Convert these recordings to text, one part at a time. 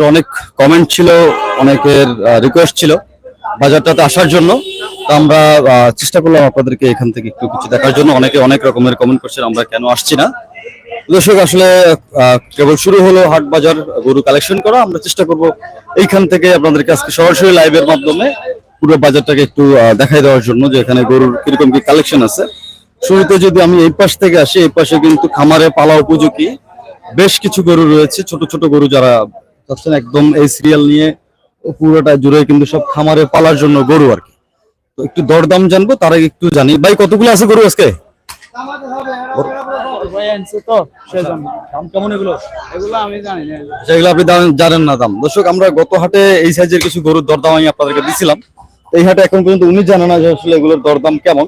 তো অনেক কমেন্ট ছিল, অনেকের রিকোয়েস্ট ছিল বাজারটাতে আসার জন্য। তো আমরা চেষ্টা করলাম আপনাদেরকে এখান থেকে একটু কিছু দেখার জন্য। অনেকে অনেক রকমের কমেন্ট করছেন, আমরা কেন আসছি না। দর্শক, আসলে কেবল শুরু হলো হাট বাজার গরু কালেকশন করা। আমরা চেষ্টা করব এইখান থেকে আপনাদেরকে আজকে সরাসরি লাইভের মাধ্যমে পুরো বাজারটাকে একটু দেখাই দেওয়ার জন্য যে এখানে গরুর কীরকম কি কালেকশন আছে। শুরুতে যদি আমি এই পাশ থেকে আসি, এই পাশে কিন্তু খামারে পালা উপযোগী। বেশ কিছু গরু রয়েছে, ছোট ছোট গরু যারা চাচ্ছেন একদম এই সিরিয়াল নিয়ে পুরোটা জুড়ে কিন্তু সব খামারে পালার জন্য গরু আর কি। তো একটু দরদাম জানব, তার আগে একটু জানি। ভাই, কতগুলো আছে গরু আজকে? আপনি জানেন- না দাম। আমরা গত হাটে এই সাইজের কিছু গরুর দরদাম আমি আপনাদেরকে এই হাটে এখন পর্যন্ত উনি না যে আসলে এগুলোর দরদাম কেমন।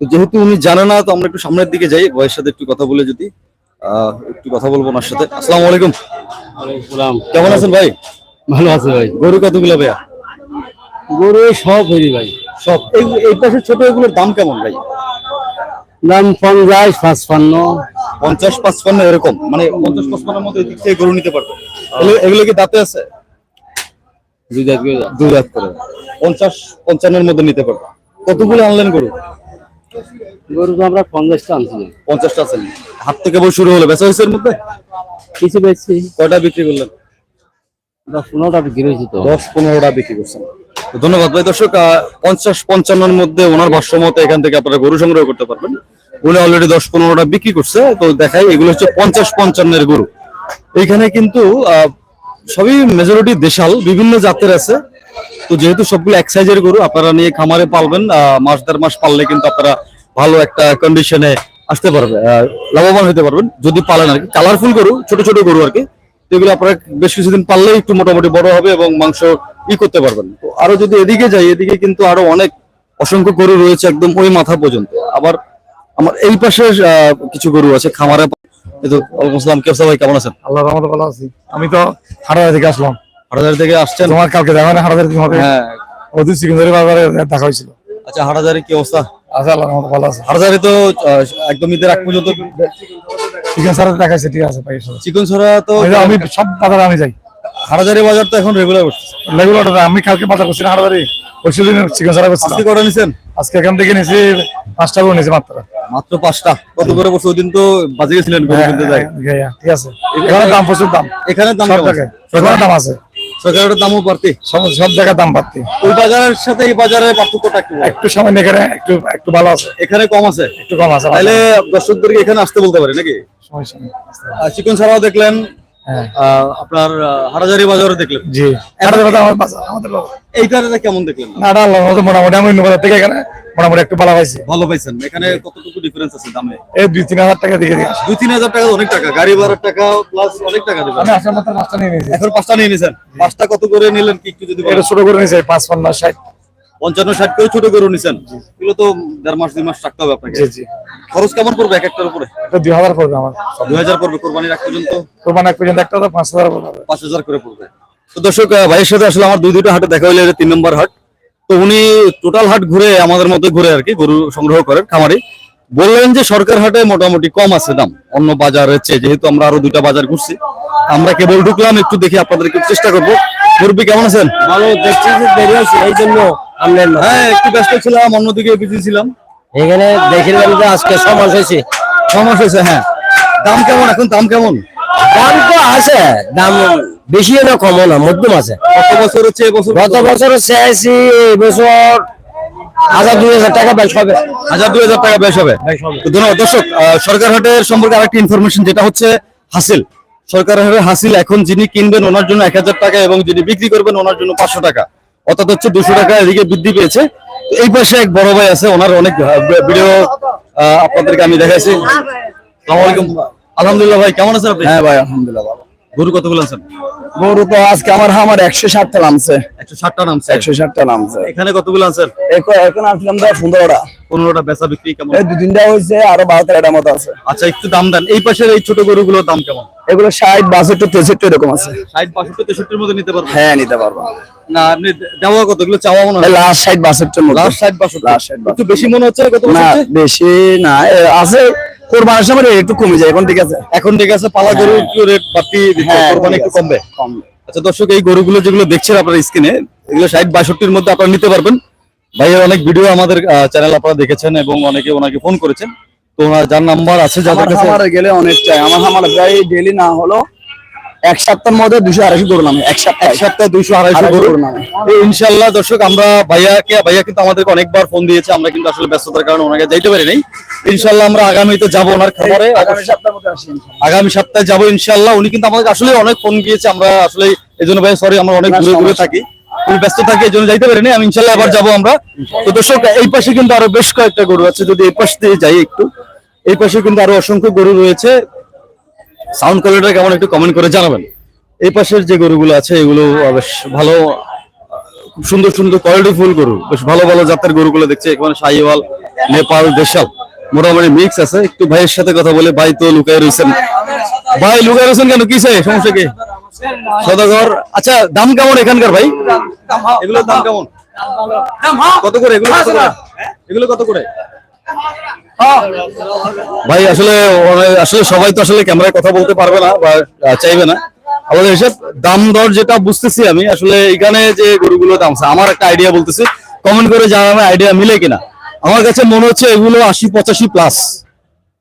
তো যেহেতু উনি জানে না, তো আমরা একটু সামনের দিকে যাই ভাইয়ের সাথে একটু কথা বলে যদি একটু কথা বলব ওনার সাথে। আসসালামু আলাইকুম। কেমন আছেন ভাই? ভালো আছে ভাই। গরু কতগুলো ভাইয়া? গরু সব হইনি ভাই। সব। এই এই পাশে ছোট এগুলোর দাম কেমন ভাই? দাম পঞ্চাশ পাঁচপান্ন। পঞ্চাশ পাঁচপান্ন এরকম। মানে পঞ্চাশ পাঁচপান্নের মধ্যে এদিক থেকে গরু নিতে পারবে। এগুলো- কি দাঁতে আছে? দুই করে। দুই রাত করে। পঞ্চাশ পঞ্চান্নের মধ্যে নিতে পারবে। কতগুলো আনলেন গরু? গরু তো আমরা পঞ্চাশটা আনছিলাম। পঞ্চাশটা আছেন হাত থেকে কেবল শুরু হলো বেচা হয়েছে এর মধ্যে? কিছু বেচছি। কয়টা বিক্রি করলেন? দশ পনেরোটা বিক্রি হয়েছে তো। দশ পনেরোটা বিক্রি করছেন। ধন্যবাদ ভাই। দর্শক পঞ্চাশ পঞ্চান্নের মধ্যে ওনার ভাষ্য এখান থেকে আপনারা গরু সংগ্রহ করতে পারবেন। উনি অলরেডি দশ পনেরোটা বিক্রি করছে। তো দেখাই এগুলো হচ্ছে পঞ্চাশ পঞ্চান্নের গরু। এইখানে কিন্তু সবই মেজরিটি দেশাল বিভিন্ন জাতের আছে। তো যেহেতু সবগুলো এক সাইজের গরু, আপনারা নিয়ে খামারে পালবেন মাস দেড় মাস পাললে কিন্তু আপনারা ভালো একটা কন্ডিশনে আসতে পারবে লাভবান হতে পারবেন, যদি পালেন আর কি কালারফুল গরু, ছোট ছোট গরু আর কি তো এগুলো আপনারা বেশ কিছুদিন পারলেই একটু মোটামুটি বড় হবে এবং মাংস ই করতে পারবেন। তো আরও যদি এদিকে যাই, এদিকে কিন্তু আরও অনেক অসংখ্য গরু রয়েছে একদম ওই মাথা পর্যন্ত। আবার আমার এই পাশে কিছু গরু আছে খামারে। এই তো, ওয়ালাইকুম আসসালাম কেমন আছেন? আল্লাহ রহমতে ভালো আছি। আমি তো হাটাদারি থেকে আসলাম। হাটাজারি থেকে আসছেন? তোমার কালকে দেখা না হবে? হ্যাঁ। সিকিন্দারি বাজারে দেখা হয়েছিল। আচ্ছা হাটাজারি কি অবস্থা? আছে আল্লাহ ভালো আছে। হাটাজারি তো একদম ঈদের আগ পর্যন্ত চিকেন সারা দেখাইছে ঠিক আছে ভাই। চিকন ছড়া তো আমি সব বাজারে আমি যাই। হাটাজারি বাজার তো এখন রেগুলার বসছে রেগুলার আমি কালকে বাজার করছি না হাটাদারি। ওই দিন চিকেন সারা করছিলাম আজকে কটা নিছেন? আজকে এখান থেকে নিয়েছি পাঁচটা করে নিয়েছি মাত্র। মাত্র পাঁচটা। কত করে বসে ওই দিন তো বাজে গেছিলেন যাই। হ্যাঁ, হ্যাঁ, ঠিক আছে। এখানে দাম প্রচুর দাম। এখানে দাম সব দাম আছে। সরকারের দামও বাড়তি সব সব জায়গায় দাম বাড়তি। ওই বাজারের সাথে এই বাজারের পার্থক্যটা একটু বলো। একটু সামান্য এখানে একটু একটু ভালো আছে। এখানে কম আছে? একটু কম আছে তাহলে দর্শকদেরকে এখানে আসতে বলতে পারি নাকি? সমস্যা নেই। আর চিকন ছাড়াও দেখলেন আপনার আহ, হাটাজারি বাজারও দেখলেন। জি। হাটাদারি বাজার আমার বাজার আমাদের বাজার। এইটারে কেমন দেখলেন? না আল্লাহর মোটামুটি আমি অন্য থেকে এখানে মোটামুটি একটু ভালো পাইছি। ভালো পাইছেন। এখানে কতটুকু ডিফারেন্স আছে দামে? এই দুই তিন হাজার টাকা দিয়ে দুই তিন হাজার টাকা অনেক টাকা। গাড়ি ভাড়ার টাকা প্লাস অনেক টাকা দেবেন। আমি আসার মাত্র পাঁচটা নিয়ে নিয়েছি। এখন পাঁচটা নিয়ে নিছেন। পাঁচটা কত করে নিলেন? কি একটু যদি এটা ছোট করে নিয়েছি পাঁচ পঞ্চাশ ষাট। পঞ্চান্ন ষাট করে ছোট গরু নিছেন। এগুলো তো দেড় মাস দুই মাস রাখতে হবে আপনাকে। জি জি। খরচ কেমন পড়বে এক একটার উপরে? এটা দুই হাজার পড়বে আমার। দুই হাজার পড়বে কোরবানির এক পর্যন্ত? কোরবানি এক পর্যন্ত একটা পাঁচ হাজার পাঁচ হাজার করে পড়বে। তো দর্শক ভাইয়ের সাথে আসলে আমার দুই দুটো হাটে দেখা হইলে তিন নম্বর হাট। তো উনি টোটাল হাট ঘুরে আমাদের মতো ঘুরে আর কি গরু সংগ্রহ করেন খামারি। বললেন যে সরকার হাটে মোটামুটি কম আছে দাম অন্য বাজারের চেয়ে যেহেতু আমরা আরও দুইটা বাজার ঘুরছি। আমরা কেবল ঢুকলাম একটু দেখি আপনাদেরকে চেষ্টা করব। মুরব্বী কেমন আছেন? ভালো দেখছি যে দেরি হয়েছে এই জন্য হ্যাঁ একটু ব্যস্ত ছিলাম অন্যদিকে বিজি ছিলাম। এখানে দেখলাম যে আজকে সমাজ হয়েছে। হয়েছে হ্যাঁ। দাম কেমন এখন? দাম কেমন? দাম তো আছে দাম বেশি না কমও না মধ্যম আছে। কত বছর হচ্ছে এবছর গত বছর চেয়েছি এই বছর হাজার দুই হাজার টাকা বেশ হবে। হাজার দুই হাজার টাকা বেশ হবে। ধন্যবাদ। দর্শক সরকার হাটের সম্পর্কে আরেকটি ইনফরমেশন যেটা হচ্ছে হাসিল। সরকার হাটের হাসিল এখন যিনি কিনবেন ওনার জন্য এক হাজার টাকা এবং যিনি বিক্রি করবেন ওনার জন্য পাঁচশো টাকা। অর্থাৎ হচ্ছে দুশো টাকা এদিকে বৃদ্ধি পেয়েছে। এই পাশে এক বড় ভাই আছে ওনার অনেক ভিডিও আপনাদেরকে আমি দেখাইছি আলহামদুলিল্লাহ ভাই কেমন আছেন আপনি? হ্যাঁ ভাই আলহামদুলিল্লাহ ভালো। গরু কতগুলো আছেন গরু তো আজকে আমার আমার একশো ষাটটা নামছে। একশো ষাটটা নামছে। একশো ষাটটা নামছে। এখানে কতগুলো আছেন এখন আসলাম পনেরোটা। পনেরোটা বেচা বিক্রি কেমন? এই দু তিনটা হয়েছে আরও বারো তেরোটা মতো আছে। আচ্ছা একটু দাম দেন। এই পাশের এই ছোট গরুগুলোর দাম কেমন? এগুলো ষাট বাষট্টি তেষট্টি এরকম আছে। ষাট বাষট্টি তেষট্টির মধ্যে নিতে পারবেন হ্যাঁ নিতে পারব। না আপনি দেওয়া কত? এগুলো চাওয়া মনে হয়? লাস্ট ষাট বাষট্টির মতো লাস্ট ষাট বাষট্টি। ষাট একটু বেশি মনে হচ্ছে কত না বেশি না। আছে কোরবানের সময় rate একটু কমে যায় এখন ঠিক আছে। এখন ঠিক আছে পালা গরু একটু রেট বাড়তি হ্যাঁ, কোরবানি একটু। কমবে। কম আচ্ছা দর্শক এই গরুগুলো যেগুলো দেখছেন আপনার স্ক্রিনে এগুলো ষাট বাষট্টির মধ্যে আপনারা নিতে পারবেন। ভাইয়ের অনেক ভিডিও আমাদের চ্যানেল আপনারা দেখেছেন এবং অনেকে ওনাকে ফোন করেছেন। তো ওনার যার নাম্বার আছে যাদের কাছে খামারে গেলে অনেক চাই। আমার খামারে প্রায় ডেলি না হলো এক সপ্তাহের মধ্যে দুশো আড়াইশো গরু নামে। এক সপ্তাহ। এক সপ্তাহে দুইশো আড়াইশো গরু। নামে। ইনশাল্লাহ দর্শক আমরা ভাইয়াকে ভাইয়া কিন্তু আমাদেরকে অনেকবার ফোন দিয়েছে। আমরা কিন্তু আসলে ব্যস্ততার কারণে ওনাকে যাইতে পারি নাই। ইনশাল্লাহ আমরা আগামীতে যাব ওনার খাবারে আগামী ইনশাআল্লাহ। আগামী সপ্তাহে যাব ইনশাল্লাহ উনি কিন্তু আমাদের আসলে অনেক ফোন দিয়েছে। আমরা আসলে এই জন্য ভাই সরি আমরা অনেক দূরে দূরে থাকি। উনি ব্যস্ত থাকি, এই জন্য যাইতে পারিনি। আমি ইনশাল্লাহ আবার যাব আমরা। তো দর্শক, এই পাশে কিন্তু আরও বেশ কয়েকটা গরু আছে, যদি এই পাশ দিয়ে যাই একটু। এই পাশে কিন্তু আরও অসংখ্য গরু রয়েছে। সাউন্ড কোয়ালিটি কেমন একটু কমেন্ট করে জানাবেন। এই পাশের যে গরুগুলো আছে, এগুলো বেশ ভালো, খুব সুন্দর সুন্দর কোয়ালিটি ফুল গরু। বেশ ভালো ভালো জাতের গরুগুলো দেখছে। এখানে শাহিওয়াল, নেপাল, দেশাল। মোটামুটি মিক্স আছে। একটু ভাইয়ের সাথে কথা বলে ভাই তো লুকাই রয়েছেন। ভাই লুকাই রয়েছেন কেন? কিসে সমস্যা কি? সদাগর। আচ্ছা দাম কেমন এখানকার ভাই? এগুলোর দাম কেমন? কত করে? এগুলো কত করে? এগুলো কত করে? ভাই আসলে আসলে সবাই তো আসলে ক্যামেরায় কথা বলতে পারবে না বা চাইবে না। আমাদের হিসেব দাম দর যেটা বুঝতেছি আমি আসলে এখানে যে গরুগুলো দাম আছে, আমার একটা আইডিয়া বলতেছি। কমেন্ট করে জানাবে আইডিয়া মিলে কিনা। আমার কাছে মনে হচ্ছে এগুলো আশি পঁচাশি প্লাস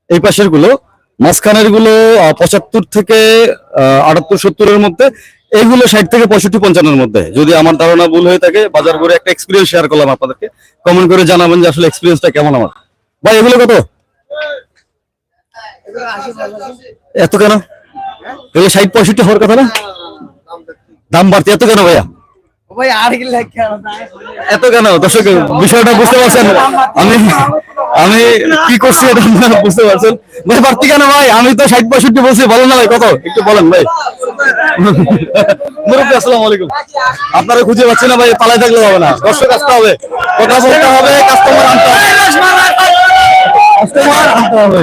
এই পাশেরগুলো মাঝখানেরগুলো পঁচাত্তর থেকে আটাত্তর সত্তরের মধ্যে এইগুলো ষাট থেকে পঁয়ষট্টি পঞ্চান্নের মধ্যে। যদি আমার ধারণা ভুল হয়ে থাকে বাজার করে একটা এক্সপিরিয়েন্স শেয়ার করলাম আপনাদেরকে। কমেন্ট করে জানাবেন যে আসলে এক্সপিরিয়েন্সটা কেমন আমার। ভাই এগুলো কত? এত কেন? এগুলো ষাট পঁয়ষট্টি হওয়ার কথা না? দাম বাড়তে এত কেন ভাইয়া? ভাই আর কি লেখা? এত কেন? দর্শক বিষয়টা বুঝতে পারছেন। আমি আমি কি করছি এটা আপনারা বুঝতে পারছেন? ভাই বাড়তি কেন ভাই? আমি তো ষাট পঁয়ষট্টি বলছি বলেন না ভাই কত? একটু বলেন ভাই। মুরব্বী আসসালামু আলাইকুম। আপনারা খুঁজে পাচ্ছেন না ভাই পালাই থাকলে হবে না। দর্শক আসতে হবে। কথা বলতে হবে কাস্টমার আনতে হবে। কাস্টমার আনতে হবে।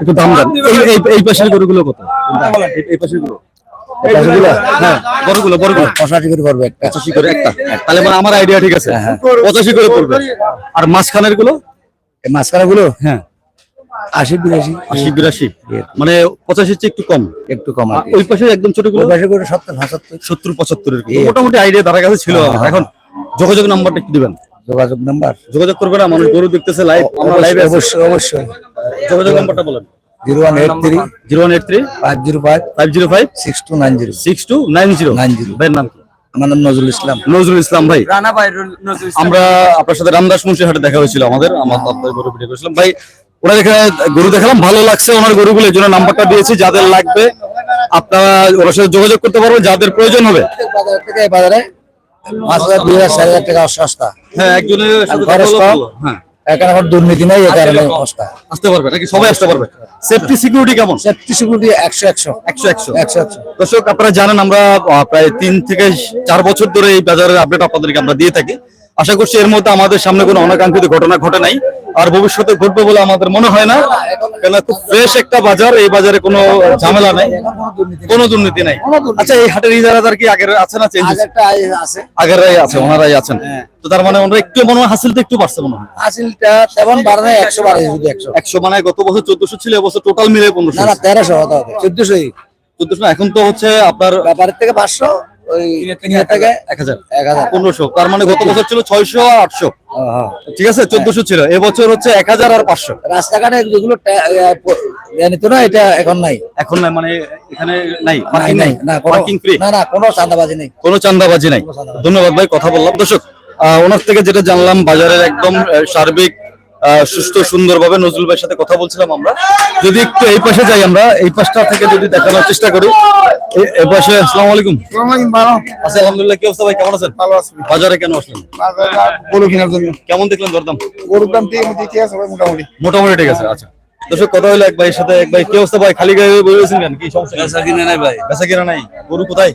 একটু দাম দেন। এই- এই এই পাশের গরুগুলো কত? এই- পাশেরগুলো এই পাশেরগুলো? বড়গুলো বড়গুলো পঁচাশি করে পঁচাশি করে একটা। তাহলে মানে আমার আইডিয়া ঠিক আছে। পঁচাশি করে পড়বে। আর মাঝখানেরগুলো মাঝখানে গুলো হ্যাঁ। আশি বিরাশি। আশি বিরাশি। মানে পঁচাশির চেয়ে একটু কম। একটু কম ওই পাশে একদম ছোট পাশে করে সত্তর পঁচাত্তর। সত্তর মোটামুটি আইডিয়া তার কাছে ছিল। আমার। এখন যোগাযোগ নাম্বারটা একটু দিবেন। যোগাযোগ নাম্বার? যোগাযোগ করবে না? মানুষ গরু দেখতেছে লাইভ আমরা লাইভে অবশ্যই অবশ্যই যোগাযোগ নাম্বারটা বলেন। Zero one eight three zero one eight three five zero five five zero five six two nine zero. Six two nine zero. 90 ভাইয়ের নাম? আমার নাম নজরুল ইসলাম। নজরুল ইসলাম ভাই রানা ভাই আমরা আপনার সাথে রামদাস মুন্সি হাটে দেখা হয়েছিল আমাদের আমার আপনার গরু ভিডিও করেছিলাম। ভাই ওরা গরু দেখালাম ভালো লাগছে ওনার গরুগুলো এই জন্য নাম্বারটা দিয়েছি যাদের লাগবে আপনারা ওনার সাথে যোগাযোগ করতে পারবেন যাদের প্রয়োজন হবে। বাজার থেকে এই বাজারে পাঁচ হাজার দুই হাজার চার হাজার টাকা সস্তা। হ্যাঁ একজনের। হ্যাঁ। এখানে আমার দুর্নীতি নেই এই কারণে সস্তা আসতে পারবে নাকি? সবাই আসতে পারবে? সেফটি সিকিউরিটি কেমন? সেফটি সিকিউরিটি একশো একশো। একশো একশো। একশো একশো। দর্শক আপনারা জানেন আমরা প্রায় তিন থেকে চার বছর ধরে এই বাজারের আপডেট আপনাদেরকে আমরা দিয়ে থাকি। আশা করছি এর মধ্যে আমাদের সামনে কোনো অনাকাঙ্ক্ষিত ঘটনা ঘটে নাই। আর ভবিষ্যতে ঘটবে বলে আমাদের মনে হয় না। কেন খুব ফ্রেশ একটা বাজার এই বাজারে কোনো ঝামেলা নাই কোনো দুর্নীতি নাই। আচ্ছা এই হাটের ইজারাদার কি আগের আছে না চেঞ্জ আগেরাই আছে। ওনারাই আছেন। তো তার মানে ওনারা একটু মনে হয় হাসিল তো একটু বাড়ছে মনে হয়। আসিলটা তেমন বাড়ে নাই একশো বাড়ে একশো। একশো মানে গত বছর চোদ্দশো ছিল এবছর টোটাল মিলে পনেরোশো না না তেরোশো হতে চোদ্দশো এখন তো হচ্ছে আপনার ব্যাপারের থেকে পাঁচশো। ওই কিনের থেকে এক হাজার। এক হাজার। পনেরোশো। তার মানে গত বছর ছিল ছয়শো আর আটশো। ঠিক আছে? চোদ্দশো ছিল। এবছর হচ্ছে এক হাজার আর পাঁচশো। রাস্তাঘাটে যেগুলো ইয়ে নিত না এটা এখন নাই। এখন মানে এখানে নাই নাই পার্কিং নাই। নাই। না পার্কিং ফ্রি না না কোনো চাঁদাবাজি নেই। কোনো চান্দাবাজি নাই। ধন্যবাদ ভাই কথা বললাম। দর্শক ওনার থেকে যেটা জানলাম বাজারের একদম সার্বিক সুস্থ সুন্দরভাবে নজরুল ভাইয়ের সাথে কথা বলছিলাম আমরা। যদি একটু এই পাশে যাই আমরা এই পাশটা থেকে যদি দেখানোর চেষ্টা করি। এই পাশে আসসালামু আলাইকুম। আচ্ছা আলহামদুলিল্লাহ কি অবস্থা ভাই? কেমন আছেন? ভালো আছি। বাজারে কেন আসলেন? গরু কেনার জন্য। কেমন দেখলেন দরদাম? গরুর দাম ঠিক ঠিক আছে মোটামুটি। মোটামুটি ঠিক আছে আচ্ছা। দর্শক কথা হলো এক ভাইয়ের সাথে এক ভাই কি অবস্থা ভাই? খালি গায়ে বলেছেন কেন? কি সমস্যা? বেচা কিনা নাই ভাই। বেচা কিনা নাই? গরু কোথায়?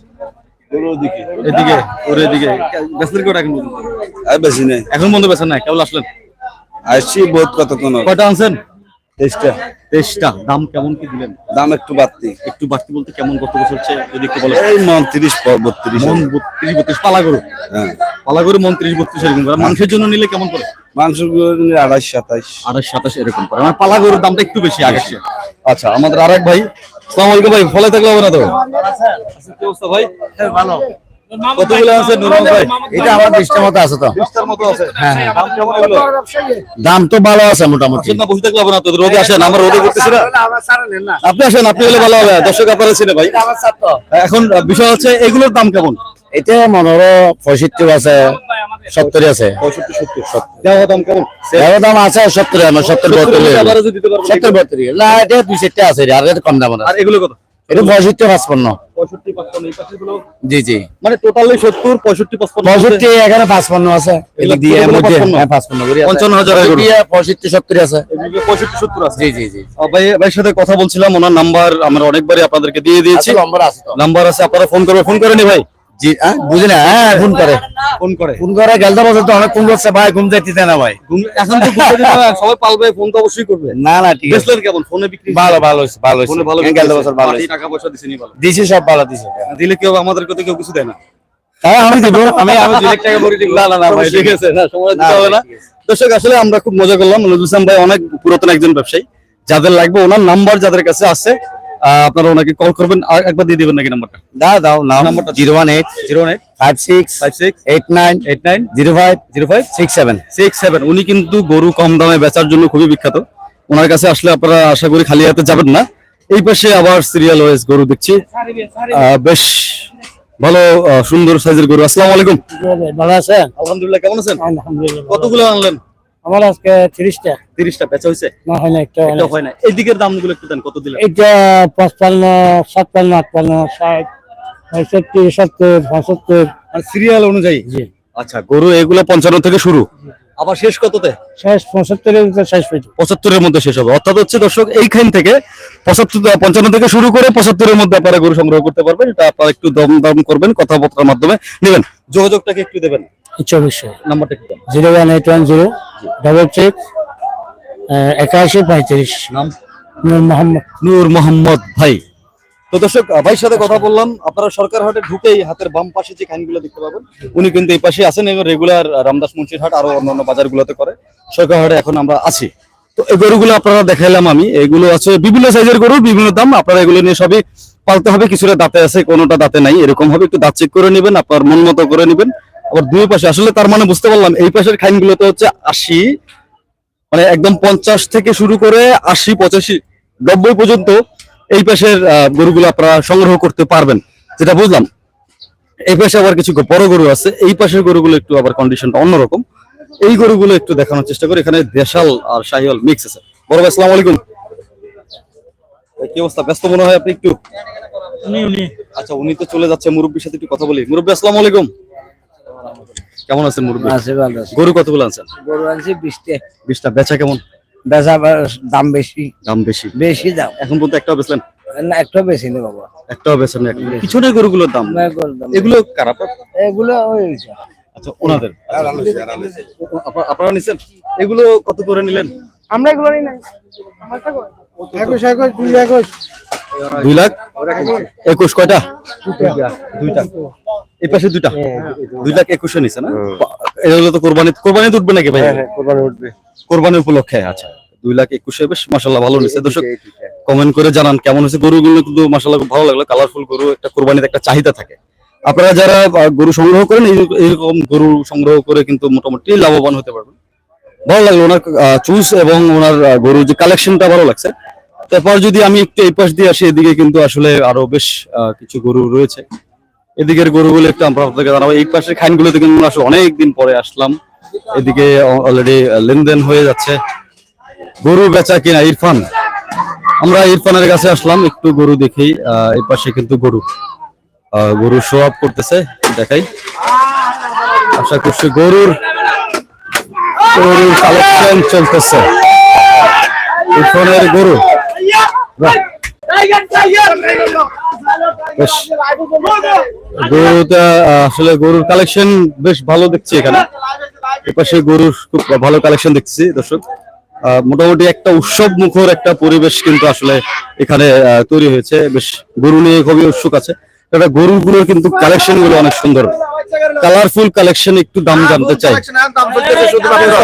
গরু এদিকে ওর এদিকে। বেচলেন কটা এখন আর বেশি নেই। এখন বন্ধু বেচেন নাই কেবল আসলেন? আসছি বহুত কতক্ষণ হলো। কয়টা আনছেন? তেইশটা। তেইশটা। দাম কেমন কি দিলেন? দাম একটু বাড়তি। একটু বাড়তি বলতে কেমন গত বছর চেয়ে যদি একটু বলেন। এই মন তিরিশ বত্রিশ। মন বত্রিশ বত্রিশ পালা গরু হ্যাঁ। পালা গরু মন ত্রিশ বত্রিশ এরকম করে। মাংসের জন্য নিলে কেমন করে? মাংস আড়াইশ সাতাইশ। সাতাশ এরকম করে। মানে পালা গরুর দামটা একটু বেশি আগের আচ্ছা আমাদের আরেক ভাই। ভাই ফলে থাকলে হবে না তো? কি অবস্থা ভাই? ভালো। কতগুলো আছে নুরুল ভাই? এটা আমার দৃষ্টির মতো আছে তো। মতো আছে। দাম দাম তো ভালো আছে মোটামুটি। না বসে থাকলে না তো রোদে আসেন আমরা রোদে করতেছি না। আপনি আসেন আপনি হলে ভালো হবে দর্শক আপনারা ছিলেন ভাই। এখন বিষয় হচ্ছে এগুলোর দাম কেমন? এটা মনোর পঁয়ষট্টি আছে সত্তর। আছে দাম আছে সত্তর সত্তর বত্তর সত্তর বত্তর না এটা দুই চারটে আছে আর কম দাম আর এগুলো কত? এটা পঁয়ষট্টি পাঁচপান্ন। পঁয়ষট্টি পাঁচপান্ন এই পাশেগুলো জি জি। মানে টোটালি সত্তর পঁয়ষট্টি পাঁচপান্ন পঁয়ষট্টি এখানে পাঁচপান্ন আছে। দিয়ে এর মধ্যে পাঁচপান্ন? হ্যাঁ। পঞ্চান্ন হাজার পঁয়ষট্টি সত্তর আছে। পঁয়ষট্টি সত্তর আছে? জি জি জি। ভাই ভাইয়ের সাথে কথা বলছিলাম ওনার নাম্বার আমরা অনেকবারই আপনাদেরকে দিয়ে দিয়েছি। নম্বর আছে নাম্বার আছে আপনারা ফোন করবে ফোন করেনি ভাই। জি বুঝি না? হ্যাঁ ফোন করে। ফোন করে। ফোন করে গেলদা বছর তো অনেক ফোন করছে ভাই ঘুম যাইতে না ভাই। এখন তো ঘুরতে সবাই পালবে ফোন তো অবশ্যই করবে। না না ঠিক আছে। কেমন? ফোনে বিক্রি ভালো ভালো হয়েছে ভালো হয়েছে। ফোনে ভালো গেলদা বছর ভালো পার্টি টাকা পয়সা দিছেনি ভালো। দিছি সব ভালো দিছে। দিলে কেউ আমাদের কথা কেউ কিছু দেয় না। হ্যাঁ আমি দিব আমি আমি দুই টাকা ভরে দিব। না না না ভাই ঠিক আছে না সময় দিতে হবে না। দর্শক আসলে আমরা খুব মজা করলাম। নজরুল ভাই অনেক পুরাতন একজন ব্যবসায়ী। যাদের লাগবে ওনার নাম্বার যাদের কাছে আছে আপনারা ওনাকে কল করবেন। আর একবার দিয়ে দিবেন নাকি নাম্বারটা দাও দাও নাও। নাম্বারটা zero one eight zero eight five six five six eight nine eight nine zero five zero five six seven. Six seven. উনি কিন্তু গরু কম দামে বেচার জন্য খুবই বিখ্যাত। ওনার কাছে আসলে আপনারা আশা করি খালি হাতে যাবেন না। এই পাশে আবার সিরিয়াল ওয়েস গরু দেখছি। আহ, বেশ ভালো সুন্দর সাইজের গরু। আসসালামু আলাইকুম। ভালো আছেন? আলহামদুলিল্লাহ কেমন আছেন? আলহামদুলিল্লাহ। কতগুলো আনলেন? আমার আজকে তিরিশটা। তিরিশটা বেচা হয়েছে? না হয় না একটা হয় না দামগুলো একটু দেন কত দিলেন? এটা পঁচপান্ন সাতপান্ন আটপান্ন ষাট পঁয়ষট্টি সত্তর পঁচাত্তর আর সিরিয়াল অনুযায়ী? জি। আচ্ছা গরু এগুলো পঞ্চান্ন থেকে শুরু। আবার শেষ কততে? শেষ পঁচাত্তরের শেষ পঁচাত্তরের মধ্যে শেষ হবে। অর্থাৎ হচ্ছে দর্শক এইখান থেকে পঁচাত্তর পঞ্চান্ন থেকে শুরু করে পঁচাত্তরের মধ্যে আপনারা গরু সংগ্রহ করতে পারবেন। এটা আপনারা একটু দম দম করবেন কথাবার্তার মাধ্যমে। নেবেন। যোগাযোগটাকে একটু দেবেন। চব্বিশশো নাম্বারটা একটু zero one eight one zero double six একাশি পঁয়ত্রিশ। নাম? নূর মোহাম্মদ। নূর মোহাম্মদ ভাই। তো দর্শক আহ, ভাইয়ের সাথে কথা বললাম। আপনারা সরকার হাটে ঢুকেই হাতের বাম পাশে যে দেখতে পাবেন উনি কিন্তু এই পাশে আছেন এবং রেগুলার রামদাস মুন্সির হাট আরও অন্যান্য বাজারগুলোতে করে। সরকার হাটে এখন আমরা আছি। তো এই গরুগুলো আপনারা দেখাইলাম আমি। এগুলো আছে বিভিন্ন সাইজের গরু বিভিন্ন দাম। আপনারা এগুলো নিয়ে সবই পালতে হবে। কিছুটা দাঁতে আছে কোনোটা দাঁতে নাই। এরকম হবে একটু দাঁত চেক করে নেবেন আপনার মন মতো করে নেবেন। আবার দুই পাশে আসলে তার মানে বুঝতে পারলাম এই পাশের খাইনগুলোতে হচ্ছে আশি মানে একদম পঞ্চাশ থেকে শুরু করে আশি পঁচাশি নব্বই পর্যন্ত এই পাশের গরুগুলো আপনারা সংগ্রহ করতে পারবেন যেটা বুঝলাম। এই পাশে আবার কিছু বড় গরু আছে এই পাশের গরুগুলো একটু আবার কন্ডিশনটা অন্যরকম। এই গরুগুলো একটু দেখানোর চেষ্টা করি এখানে দেশাল আর শাহিওয়াল মিক্স আছে। বড় ভাই আসসালামু আলাইকুম। কি অবস্থা? ব্যস্ত মনে হয় আপনি একটু? আচ্ছা উনি তো চলে যাচ্ছে মুরব্বীর সাথে একটু কথা বলি। মুরব্বী আসসালামু আলাইকুম। কেমন আছেন মুরব্বী? আছে ভালো আছে। গরু কতগুলো আনছেন? গরু আনছি বিশটা। বিশটা। বেচা কেমন? বেচা দাম বেশি। দাম বেশি। বেশি দাম। এখন পর্যন্ত একটাও বেচলেন? না একটু বেশি নেই বাবা। একটাও বেচেন না এখন। পিছনে গরুগুলোর দাম? এগুলো কারা এগুলো ওই আচ্ছা ওনাদের। আপনারা নিছেন? এগুলো কত করে নিলেন? আমরা এগুলো নিই নাই। একুশ একুশ দুই লাখ? একুশ কয়টা? দুইটা। এই পাশে দুইটা। দুই লাখ একুশে নিছে না? এগুলো তো কোরবানি কোরবানি উঠবে নাকি ভাই? কোরবানি উঠবে। কোরবানি উপলক্ষে আচ্ছা। দুই লাখ একুশে বেশ মাসাল্লাহ ভালো নিছে। দর্শক কমেন্ট করে জানান কেমন হয়েছে গরুগুলো। কিন্তু মাসাল্লাহ খুব ভালো লাগল। কালারফুল গরু একটা কোরবানিতে একটা চাহিদা থাকে। আপনারা যারা আহ, গরু সংগ্রহ করেন এই- এইরকম গরু সংগ্রহ করে কিন্তু মোটামুটি লাভবান হতে পারবেন। ভালো লাগল ওনার চুজ এবং ওনার গরুর যে কালেকশনটা ভালো লাগছে। তারপর যদি আমি একটু এই পাশ দিয়ে আসি, এদিকে কিন্তু আসলে আরও বেশ কিছু গরু রয়েছে। এদিকের গরুগুলো একটু আমরা আপনাদেরকে জানাব। এই পাশের খানগুলোতে কিন্তু আসলে অনেক দিন পরে আসলাম। এদিকে অলরেডি লেনদেন হয়ে যাচ্ছে। গরু বেচা কিনা, ইরফান? আমরা ইরফানের কাছে আসলাম, একটু গরু দেখি। এই পাশে কিন্তু গরু। গরু শো করতেছে, দেখাই। আশা করছি গরুর গরুর কালেকশন চলতেছে। ইরফানের গরু। গরুটা আসলে গরুর কালেকশন বেশ ভালো দেখছি এখানে। এপাশে গরুর খুব ভালো কালেকশন দেখছি, দর্শক। মোটামুটি একটা উৎসব মুখর একটা পরিবেশ কিন্তু আসলে এখানে তৈরি হয়েছে। বেশ, গরু নিয়ে খুবই উৎসুক আছে। এটা গরুগুলোর কিন্তু কালেকশনগুলো অনেক সুন্দর। কালারফুল কালেকশন একটু দাম জানতে চাই। ভালো।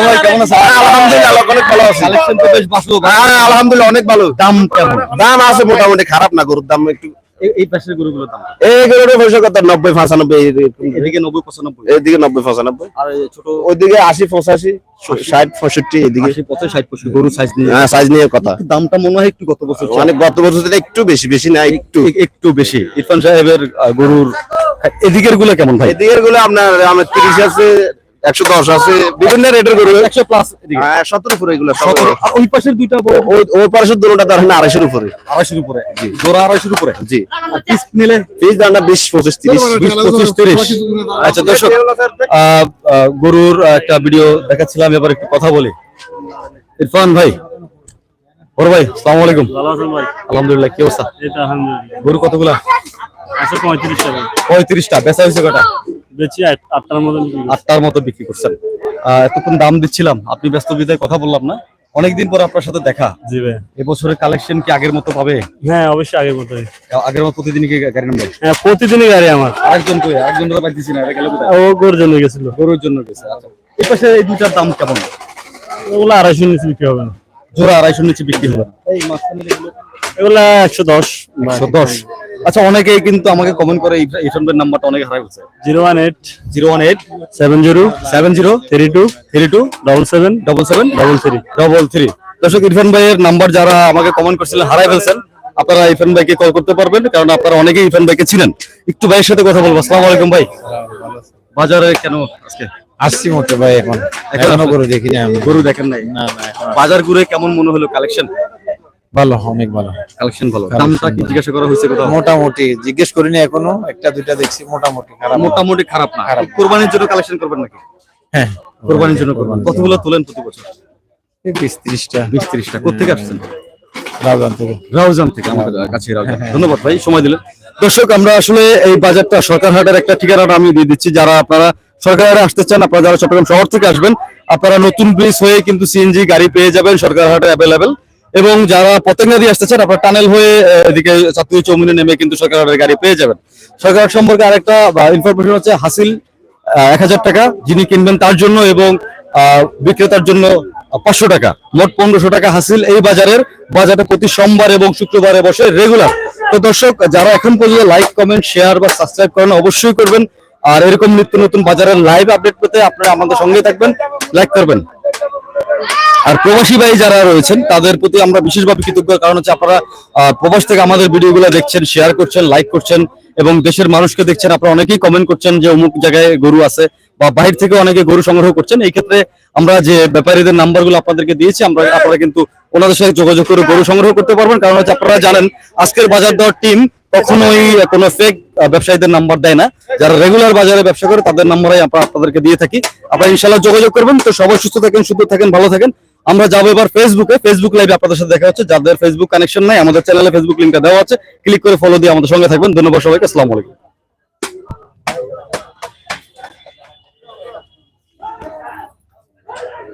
হ্যাঁ আলহামদুলিল্লাহ অনেক ভালো। দাম কেমন? দাম আছে মোটামুটি খারাপ না গরুর দাম একটু। এই- এই পাশের গরুগুলোর দাম এই গরুর পয়সা কত? নব্বই পঁচানব্বই এদিকে নব্বই পঁচানব্বই। এইদিকে নব্বই পঁচানব্বই। আর ছোট ওইদিকে আশি পঁচাশি ষাট পঁয়ষট্টি এদিকে। আশি পঁচাশি ষাট পঁচিশ গরু সাইজ নিয়ে। হ্যাঁ সাইজ নিয়ে কথা। দামটা মনে হয় একটু গত বছর মানে গত বছর একটু বেশি বেশি না একটু। একটু বেশি। ইরফান সাহেবের গরুর এদিকেরগুলো কেমন ভাই? এদিকেরগুলো আপনার আমার তিরিশ আছে একশো দশ আছে। বিভিন্ন রেটের গরু। একশো প্লাস হ্যাঁ সতের উপরে এগুলো সতেরো। আর ওই পাশের দুইটা বড় ওই ওই পাশের দুটোটা ধরেন আড়াইশোর উপরে। আড়াইশোর উপরে। জোড়া আড়াইশোর উপরে। জি। আর পিস নিলে পিস দামটা বিশ পঁচিশ তিরিশ বিশ পঁচিশ তিরিশ। আচ্ছা দর্শক গরুর একটা ভিডিও দেখাচ্ছিলাম এবার একটু কথা বলি। ইরফান ভাই ওর ভাই সালাম আলাইকুম। আলহামদুলিল্লাহ কি অবস্থা? গরু কতগুলা? পঁয়ত্রিশটা বেচা হয়েছে কটা? বেচি আটটার মতন আটটার মতো বিক্রি করছেন। এতক্ষণ দাম দিচ্ছিলাম আপনি ব্যস্ত বিদায় কথা বললাম না। অনেকদিন পর আপনার সাথে দেখা। জি ভাই। এবছরের কালেকশন কি আগের মতো পাবে? হ্যাঁ অবশ্যই আগের মতোই। আগের মতো প্রতিদিনই কি গাড়ি নাম্বার হ্যাঁ প্রতিদিনই গাড়ি আমার। আরেকজন কই? আরেকজন তো পাইতেছি না এটা গেল ও গোর জন্য গেছিল। গরুর জন্য গেছে আচ্ছা। এই পাশে এই দুটার দাম কেমন? ওগুলো আড়াইশো নিচে বিক্রি হবে না। জোড়া আড়াইশো নিচে বিক্রি হবে এই মাঝখানে এগুলো এগুলা একশো দশ। একশো দশ। আচ্ছা অনেকেই কিন্তু আমাকে কমেন্ট করে ইরফান নাম্বারটা অনেক হারাই গেছে zero one eight zero one eight seven zero seven zero three two three two double seven double seven double three. Double three. দর্শক ইরফান ভাইয়ের নাম্বার যারা আমাকে কমেন্ট করছিলেন হারাই ফেলছেন। আপনারা ইরফান ভাইকে কল করতে পারবেন কারণ আপনারা অনেকেই ইরফান ভাইকে ছিলেন একটু ভাইয়ের সাথে কথা বলব। আসসালামু আলাইকুম ভাই। বাজারে কেন আজকে? আসছি মতো ভাই এখন। এখন করে দেখিনি আমি। গরু দেখেন নাই? না না বাজার ঘুরে কেমন মনে হলো কালেকশন? ভালো অনেক ভালো। কালেকশন ভালো। দামটা কি জিজ্ঞাসা করা হয়েছে কোথাও? মোটামুটি জিজ্ঞেস করিনি এখনও একটা দুইটা দেখছি মোটামুটি খারাপ মোটামুটি খারাপ না। কোরবানির জন্য কালেকশন করবেন নাকি? হ্যাঁ। কোরবানির জন্য করবেন। কতগুলো তোলেন প্রতি বছর? এই বিশ ত্রিশটা। বিশ ত্রিশটা। কোথেকে আসছেন? রাজধান থেকে। রাউজান থেকে আমাদের কাছে রাউজান। ধন্যবাদ ভাই সময় দিলেন। দর্শক আমরা আসলে এই বাজারটা সরকার হাটের একটা ঠিকানাটা আমি দিয়ে দিচ্ছি। যারা আপনারা সরকার আসতে চান, আপনারা যারা চট্টগ্রাম শহর থেকে আসবেন, আপনারা নতুন ব্রিজ হয়ে কিন্তু সিএনজি গাড়ি পেয়ে যাবেন সরকার হাটে অ্যাভেলেবেল এবং যারা পতেঙ্গা দিয়ে আসতে চান, আপনারা টানেল হয়ে এদিকে চাতুই চৌমিনে নেমে কিন্তু সরকার হাটের গাড়ি পেয়ে যাবেন। সরকার সম্পর্কে আরেকটা ইনফরমেশন হচ্ছে হাসিল এক হাজার টাকা, যিনি কিনবেন তার জন্য এবং বিক্রেতার জন্য পাঁচশো টাকা। মোট পনেরোশো টাকা হাসিল এই বাজারের, বাজারটা প্রতি সোমবার এবং শুক্রবারে বসে রেগুলার তো দর্শক, যারা এখন পর্যন্ত লাইক কমেন্ট শেয়ার বা সাবস্ক্রাইব করেন, অবশ্যই করবেন। আর এরকম নিত্য নতুন বাজারের লাইভ আপডেট পেতে আপনারা আমাদের সঙ্গে থাকবেন লাইক করবেন। আর প্রবাসী ভাই যারা রয়েছেন, তাদের প্রতি আমরা বিশেষভাবে কৃতজ্ঞ, কারণ হচ্ছে আপনারা প্রবাস থেকে আমাদের ভিডিওগুলো দেখছেন শেয়ার করছেন লাইক করছেন, এবং দেশের মানুষকে দেখছেন। আপনারা অনেকেই কমেন্ট করছেন যে অমুক জায়গায় গরু আছে, বা বাহির থেকে অনেকে গরু সংগ্রহ করছেন। এই ক্ষেত্রে আমরা যে ব্যাপারীদের নাম্বারগুলো আপনাদেরকে দিয়েছি, আমরা, আপনারা কিন্তু ওনাদের সাথে যোগাযোগ করে গরু সংগ্রহ করতে পারবেন। কারণ হচ্ছে আপনারা জানেন, আজকের বাজার দর টিম কখনোই কোনো ফেক ব্যবসায়ীদের নাম্বার দেয় না। যারা রেগুলার বাজারে ব্যবসা করে, তাদের নাম্বারে আমরা আপনাদেরকে দিয়ে থাকি। আপনারা ইনশাল্লাহ যোগাযোগ করবেন। তো সবাই সুস্থ থাকেন সুস্থ থাকেন, ভালো থাকেন। আমরা যাব এবার ফেসবুকে ফেসবুক লাইভে আপনাদের সাথে দেখা হচ্ছে। যাদের ফেসবুক কানেকশন নাই, আমাদের চ্যানেলে ফেসবুক লিঙ্কটা দেওয়া আছে। ক্লিক করে ফলো দিয়ে আমাদের সঙ্গে থাকবেন। ধন্যবাদ সবাইকে। আসসালামু আলাইকুম।